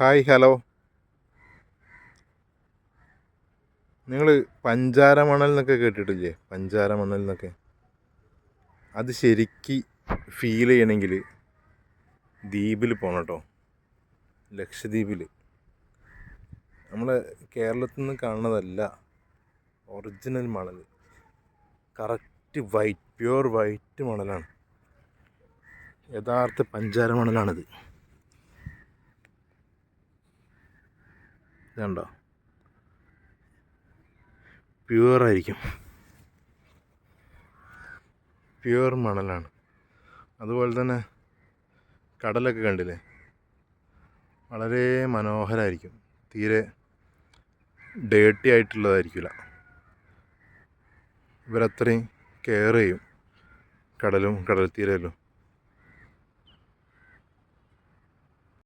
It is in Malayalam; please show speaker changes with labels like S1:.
S1: Hi hello. നിങ്ങൾ പഞ്ചാര മണൽ എന്നൊക്കെ കേട്ടിട്ടില്ലേ? പഞ്ചാര മണൽ എന്നൊക്കെ അത് ശരിക്ക് ഫീൽ ചെയ്യണമെങ്കിൽ ദ്വീപിൽ പോകണം കേട്ടോ ലക്ഷദ്വീപിൽ നമ്മൾ കേരളത്തിൽ നിന്ന് കാണുന്നതല്ല ഒറിജിനൽ മണൽ കറക്റ്റ് വൈറ്റ് പ്യുവർ വൈറ്റ് മണലാണ്. യഥാർത്ഥ പഞ്ചാര മണലാണിത് ഇതുണ്ടോ? പ്യുവറായിരിക്കും പ്യുവർ മണലാണ്. അതുപോലെ തന്നെ കടലൊക്കെ കണ്ടില്ലേ? വളരെ മനോഹരമായിരിക്കും തീരെ ഡേട്ടി ആയിട്ടുള്ളതായിരിക്കില്ല ഇവരത്രയും കെയർ ചെയ്യും. കടലും കടൽ തീരലും